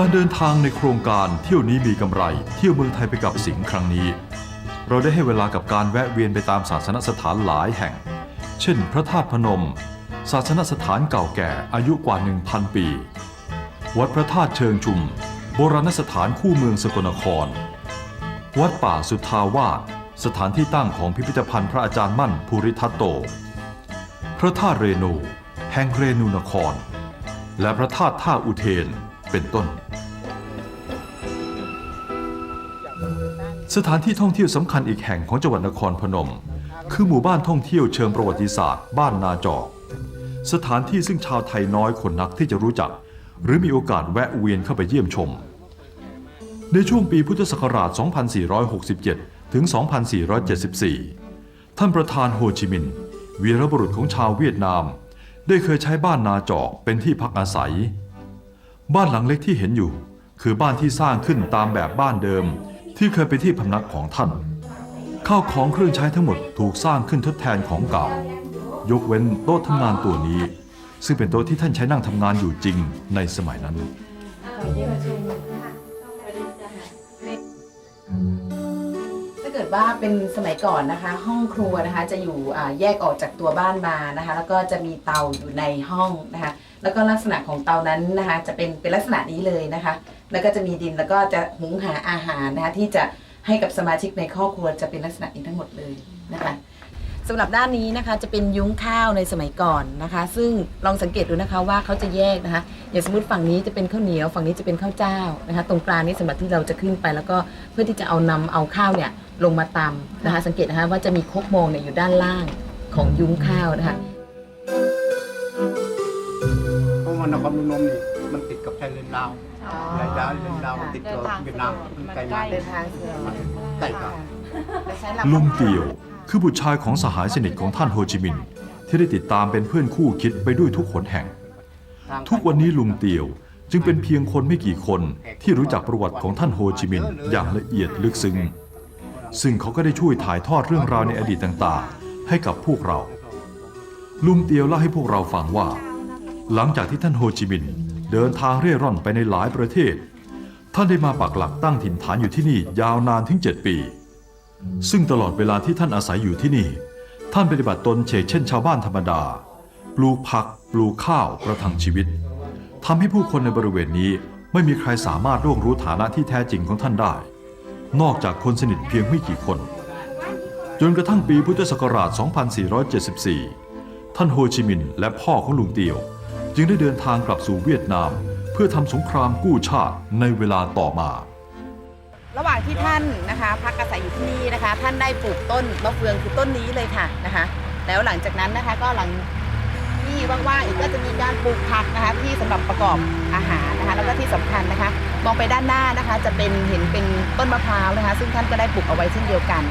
การเดินทางในโครงการเที่ยวนี้มีกำไร เที่ยวเมืองไทยไปกับสิงห์ครั้งนี้ เราได้ให้เวลากับการแวะเวียนไปตามศาสนสถานหลายแห่ง เช่น พระธาตุพนม ศาสนสถานเก่าแก่อายุกว่า 1,000 ปี วัดพระธาตุเชิงชุม โบราณสถานคู่เมืองสกลนคร วัดป่าสุทธาวาสสถานที่ตั้งของพิพิธภัณฑ์พระอาจารย์มั่นภูริทัตโต พระธาตุเรนู แห่งเรนูนคร และพระธาตุท่าอุเทน เป็นต้น สถานที่ท่องเที่ยวสำคัญอีกแห่งของจังหวัดนครพนม คือหมู่บ้านท่องเที่ยวเชิงประวัติศาสตร์ บ้านนาจอก สถานที่ซึ่งชาวไทยน้อยคนนักที่จะรู้จัก หรือมีโอกาสแวะเวียนเข้าไปเยี่ยมชม ในช่วงปีพุทธศักราช 2467 ถึง 2474 ท่านประธานโฮจิมินห์วีรบุรุษของชาวเวียดนาม ได้เคยใช้บ้านนาจอกเป็นที่พักอาศัย บ้านหลังเล็กที่เห็นอยู่ คือบ้านที่สร้างขึ้นตามแบบบ้านเดิม ที่เคยเป็นที่พำนักของท่าน ข้าวของเครื่องใช้ทั้งหมดถูกสร้างขึ้นทดแทนของเก่า ยกเว้นโต๊ะทำงานตัวนี้ ซึ่งเป็นโต๊ะที่ท่านใช้นั่งทำงานอยู่จริงในสมัยนั้น เกิดว่าเป็นสมัยก่อนนะคะ ห้องครัวนะคะจะอยู่แยกออกจากตัวบ้านมานะคะ แล้วก็จะมีเตาอยู่ในห้องนะคะ แล้วก็ลักษณะของเตานั้นนะคะ จะเป็นเป็นลักษณะนี้เลยนะคะ แล้วก็จะมีดินแล้วก็จะหุงหาอาหารนะคะที่จะให้กับสมาชิกในครอบครัวจะเป็นลักษณะนี้ทั้งหมดเลยนะคะสำหรับด้านนี้นะคะจะเป็นยุ้งข้าวในสมัยก่อนนะคะ ซึ่งลองสังเกตดูนะคะว่าเขาจะแยกนะคะอย่างสมมติฝั่งนี้จะเป็นข้าวเหนียวฝั่งนี้จะเป็นข้าวเจ้านะคะ ตรงกลางนี้สำหรับที่เราจะขึ้นไป แล้วก็เพื่อที่จะเอานำเอาข้าวเนี่ย ลงมาตำนะคะ สังเกตนะคะว่าจะมีครกโมงเนี่ยอยู่ด้านล่างของยุ้งข้าวนะคะ เพราะว่านครพนมนี่มันติดกับชายเลนลาวชายดาวเลนลาวมันติดกับเวียดนามมันไกลมากเดินทางสะดวกใกล้กันและใช้ลำลุงเตียวคือบุตรชายของสหายสนิทของท่านโฮจิมินห์ที่ได้ติดตามเป็นเพื่อนคู่คิดไปด้วยทุกหนแห่ง ทุกวันนี้ลุงเตียวจึงเป็นเพียงคนไม่กี่คนที่รู้จักประวัติของท่านโฮจิมินห์อย่างละเอียดลึกซึ้ง ซึ่งเขาก็ได้ช่วยถ่ายทอดเรื่องราวในอดีตต่างๆ ให้กับพวกเรา ลุงเตียวเล่าให้พวกเราฟังว่า หลังจากที่ท่านโฮจิมินห์เดินทางเร่ร่อนไปในหลายประเทศ ท่านได้มาปักหลักตั้งถิ่นฐานอยู่ที่นี่ยาวนานถึง 7 ปี ซึ่งตลอดเวลาที่ท่านอาศัยอยู่ที่นี่ ท่านปฏิบัติตนเฉกเช่นชาวบ้านธรรมดา ปลูกผัก ปลูกข้าวประทังชีวิตทำให้ผู้คนในบริเวณนี้ไม่มีใครสามารถล่วงรู้ฐานะที่แท้จริงของท่านได้ นอกจากคนสนิทเพียงไม่กี่คน จนกระทั่งปีพุทธศักราช 2474 ท่านโฮจิมินห์และพ่อของลุงเตียว จึงได้เดินทางกลับสู่เวียดนาม เพื่อทำสงครามกู้ชาติในเวลาต่อมา ระหว่างที่ท่านนะคะพักอาศัยอยู่ที่นี่นะคะ ท่านได้ปลูกต้นมะเฟืองคือต้นนี้เลยค่ะนะคะ แล้วหลังจากนั้นนะคะก็หลัง ที่ว่างๆอีกก็จะมีการปลูกผักนะคะที่สำหรับประกอบอาหารนะคะ แล้วก็ที่สำคัญนะคะ มองไปด้านหน้านะคะ จะเป็นเห็นเป็นต้นมะพร้าวนะคะ ซึ่งท่านก็ได้ปลูกเอาไว้เช่นเดียวกัน